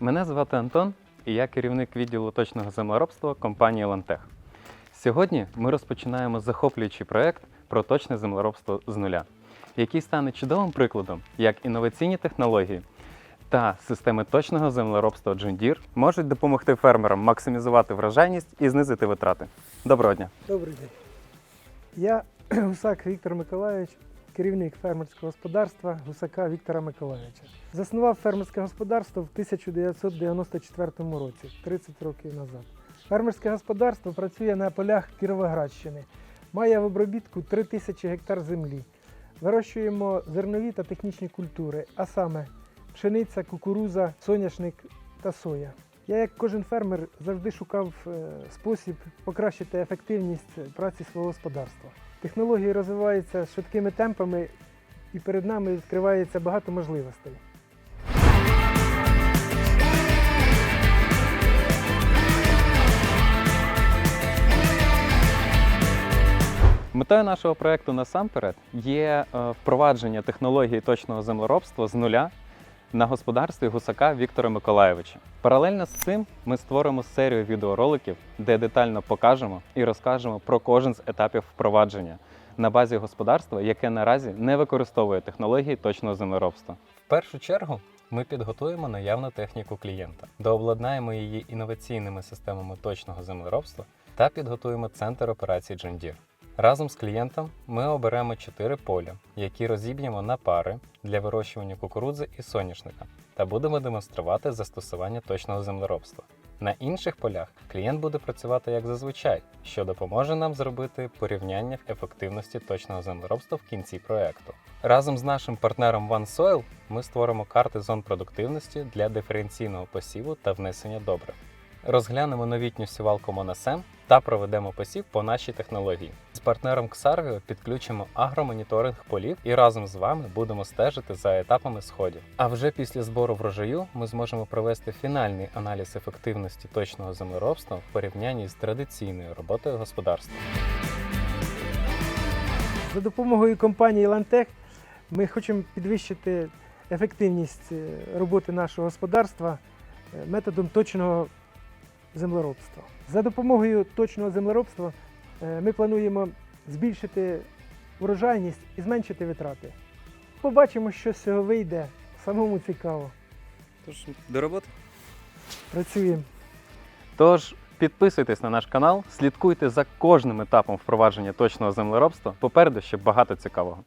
Мене звати Антон, і я керівник відділу точного землеробства компанії Лантех. Сьогодні ми розпочинаємо захоплюючий проект про точне землеробство з нуля, який стане чудовим прикладом, як інноваційні технології та системи точного землеробства Deere можуть допомогти фермерам максимізувати врожайність і знизити витрати. Доброго дня! Добрий день. Я Гусак Віктор Миколайович, керівник фермерського господарства Гусака Віктора Миколайовича. Заснував фермерське господарство в 1994 році, 30 років назад. Фермерське господарство працює на полях Кіровоградщини. Має в обробітку 3 тисячі гектар землі. Вирощуємо зернові та технічні культури, а саме пшениця, кукуруза, соняшник та соя. Я, як кожен фермер, завжди шукав е, спосіб покращити ефективність праці свого господарства. Технології розвиваються швидкими темпами, і перед нами відкривається багато можливостей. Метою нашого проекту насамперед є е, впровадження технології точного землеробства з нуля на господарстві гусака Віктора Миколайовича. Паралельно з цим ми створимо серію відеороликів, де детально покажемо і розкажемо про кожен з етапів впровадження на базі господарства, яке наразі не використовує технології точного землеробства. В першу чергу ми підготуємо наявну техніку клієнта, дообладнаємо її інноваційними системами точного землеробства та підготуємо центр операцій John Deere. Разом з клієнтом ми оберемо 4 поля, які розіб'ємо на пари для вирощування кукурудзи і соняшника, та будемо демонструвати застосування точного землеробства. На інших полях клієнт буде працювати як зазвичай, що допоможе нам зробити порівняння в ефективності точного землеробства в кінці проекту. Разом з нашим партнером OneSoil ми створимо карти зон продуктивності для диференційного посіву та внесення добрив. Розглянемо новітню сівалку Monasem та проведемо посів по нашій технології. Партнером Xarvio підключимо агромоніторинг полів і разом з вами будемо стежити за етапами сходів. А вже після збору врожаю ми зможемо провести фінальний аналіз ефективності точного землеробства в порівнянні з традиційною роботою господарства. За допомогою компанії Лантех ми хочемо підвищити ефективність е, роботи нашого господарства е, методом точного землеробства. За допомогою точного землеробства ми плануємо збільшити урожайність і зменшити витрати. Побачимо, що з цього вийде. Самому цікаво. Тож до роботи. Працюємо. Тож підписуйтесь на наш канал, слідкуйте за кожним етапом впровадження точного землеробства. Попереду ще багато цікавого.